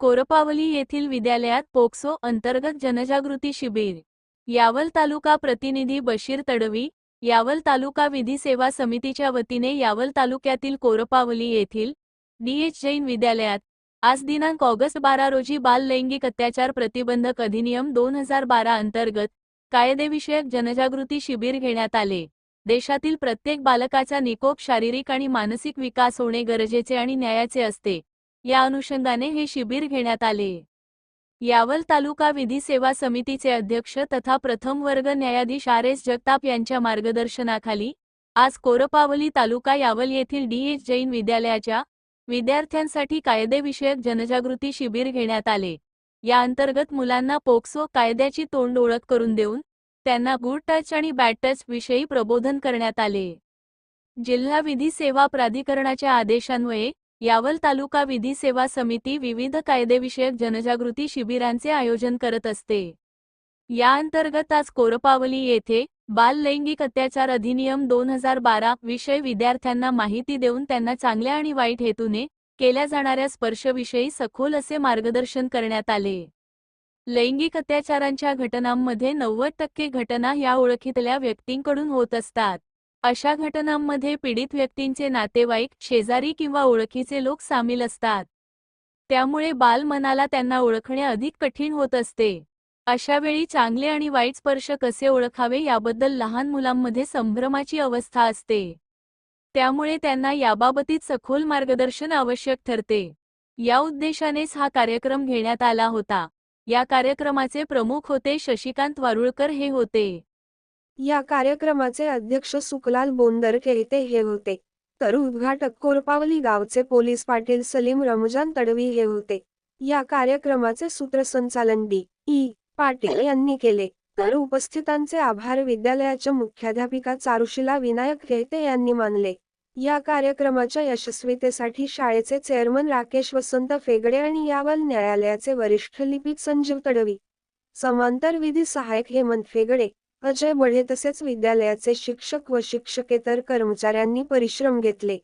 कोरपावली येथील विद्यालयात पोक्सो अंतर्गत जनजागृती शिबिर यावल तालुका प्रतिनिधी बशीर तडवी यावल तालुका विधी सेवा समितीच्या वतीने यावल तालुक्यातील कोरपावली येथील डीएच जैन विद्यालयात आज दिनांक ऑगस्ट बारा रोजी बाल लैंगिक अत्याचार प्रतिबंधक अधिनियम दोन हजार बारा अंतर्गत कायदेविषयक जनजागृती शिबिर घेण्यात आले. देशातील प्रत्येक बालकाचा निकोप शारीरिक आणि मानसिक विकास होणे गरजेचे आणि न्यायाचे असते. या अनुषंगाने हे शिबिर घेण्यात आले. यावल तालुका विधी सेवा समितीचे अध्यक्ष तथा प्रथम वर्ग न्यायाधीश आर एस जगताप यांच्या मार्गदर्शनाखाली आज कोरपावली तालुका यावल येथील डी एच जैन विद्यालयाच्या विद्यार्थ्यांसाठी कायदेविषयक जनजागृती शिबिर घेण्यात आले. या अंतर्गत मुलांना पोक्सो कायद्याची तोंड ओळख करून देऊन त्यांना गुड टच आणि बॅड टच विषयी प्रबोधन करण्यात आले. जिल्हा विधी सेवा प्राधिकरणाच्या आदेशान्वये यावल तालुका विधी सेवा समिती विविध कायदेविषयक जनजागृती शिबिरांचे आयोजन करत असते. या अंतर्गत आज कोरपावली येथे बाल लैंगिक अत्याचार अधिनियम दोन हजार बारा विषय विद्यार्थ्यांना माहिती देऊन त्यांना चांगल्या आणि वाईट हेतूने केल्या जाणाऱ्या स्पर्शविषयी सखोल असे मार्गदर्शन करण्यात आले. लैंगिक अत्याचारांच्या घटनांमध्ये नव्वद टक्के घटना या ओळखीतल्या व्यक्तींकडून होत असतात. अशा घटनांमध्ये पीडित व्यक्तींचे नातेवाईक शेजारी किंवा ओळखीचे लोक सामील असतात. त्यामुळे बाल मनाला त्यांना ओळखणे अधिक कठीण होत असते. अशा वेळी चांगले आणि वाईट स्पर्श कसे ओळखावे याबद्दल लहान मुलांमध्ये संभ्रमाची अवस्था असते. त्यामुळे त्यांना याबाबतीत सखोल मार्गदर्शन आवश्यक ठरते. या उद्देशानेच हा कार्यक्रम घेण्यात आला होता. या कार्यक्रमाचे प्रमुख होते शशिकांत वारुळकर. हे होते. या कार्यक्रमाचे अध्यक्ष सुकलाल बोंदरके हे होते. तर उद्घाटक कोरपावली गावचे पोलीस पाटील सलीम रमजान तडवी हे होते. या कार्यक्रमाचे सूत्रसंचालन डी. ई. पाटील यांनी केले. तर उपस्थितांचे आभार विद्यालयाच्या मुख्याध्यापिका चारुशिला विनायक खेळते यांनी मानले. या कार्यक्रमाच्या यशस्वीतेसाठी शाळेचे चेअरमन राकेश वसंत फेगडे आणि यावल न्यायालयाचे वरिष्ठ लिपिक संजीव तडवी. समांतर विधी सहायक हेमंत फेगडे. अजय बढे तसेच विद्यालयाचे शिक्षक व शिक्षकेतर कर्मचाऱ्यांनी परिश्रम घेतले.